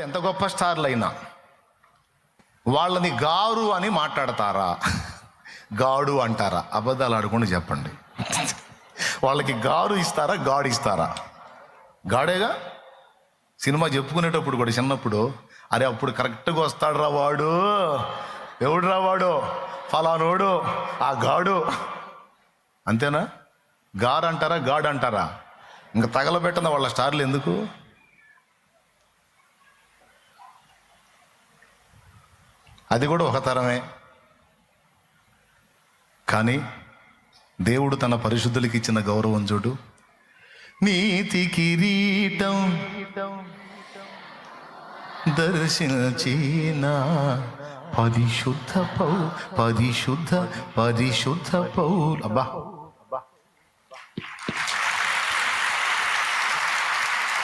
ఎంత గొప్ప స్టార్లు అయినా వాళ్ళని గారు అని మాట్లాడతారా? గాడు అంటారా? అబద్ధాలు ఆడకుండా చెప్పండి. వాళ్ళకి గారు ఇస్తారా గాడు ఇస్తారా? గాడేగా? సినిమా చెప్పుకునేటప్పుడు కూడా చిన్నప్పుడు అరే అప్పుడు కరెక్ట్గా వస్తాడు రా వాడు. ఎవడు రా వాడు? ఫలానోడు. ఆ గాడు. అంతేనా? గారు అంటారా గాడు అంటారా ఇంకా తగలబెట్టిన వాళ్ళ స్టార్లు ఎందుకు? అది కూడా ఒక తరమే. కానీ దేవుడు తన పరిశుద్ధులకి ఇచ్చిన గౌరవం చూడు. నీతి కిరీటం దర్శించిన పరిశుద్ధ పౌ పరిశుద్ధ పరిశుద్ధ పౌ అబ్బా.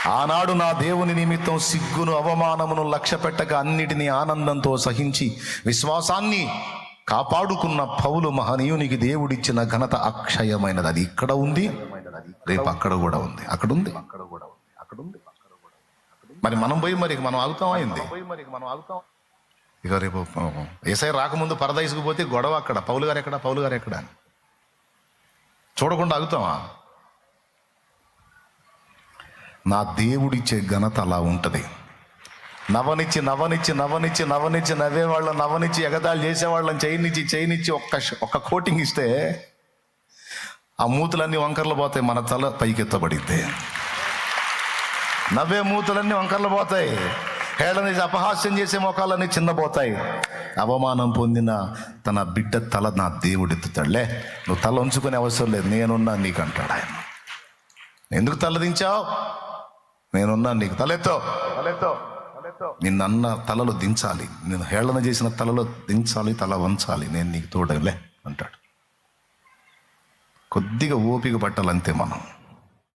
ఆనాడు నా దేవుని నిమిత్తం సిగ్గును అవమానమును లక్ష్య పెట్టక అన్నిటినీ ఆనందంతో సహించి విశ్వాసాన్ని కాపాడుకున్న పౌలు మహనీయునికి దేవుడిచ్చిన ఘనత అక్షయమైనది. అది ఇక్కడ ఉంది రేపు అక్కడ కూడా ఉంది. అక్కడ ఉంది. మరి మనం పోయి మరి మనం ఆగుతాం అయింది ఇక రేపు ఏసై రాకముందు పరదైసుకుపోతే గొడవ అక్కడ. పౌలు గారు ఎక్కడ? పౌలు గారు ఎక్కడ? చూడకుండా ఆగుతామా? నా దేవుడిచ్చే ఘనత అలా ఉంటుంది. నవనిచ్చి నవనిచ్చి నవనిచ్చి నవనిచ్చి నవ్వేవాళ్ళం నవనిచ్చి ఎగదాలు చేసేవాళ్ళని చేయనిచ్చి చేయనిచ్చి ఒక్క ఒక్క కోటింగ్ ఇస్తే ఆ మూతులన్నీ వంకర్లు పోతాయి మన తల పైకెత్తబడితే నవ్వే మూతులన్నీ వంకర్లు పోతాయి. హేళన అపహాస్యం చేసే మొఖాలన్నీ చిన్నపోతాయి. అవమానం పొందిన తన బిడ్డ తల నా దేవుడెత్తుతాడులే నువ్వు తల ఉంచుకునే అవసరం లేదు నేనున్నా నీకంటాడు ఆయన. ఎందుకు తలదించావు నేనున్నా నీకు తలెత్తో. తలెత్తో. నిన్నన్న తలలో దించాలి. నేను హేళన చేసిన తలలో దించాలి తల వంచాలి. నేను నీకు తోడలే అంటాడు. కొద్దిగా ఓపిక పట్టాలంతే మనం.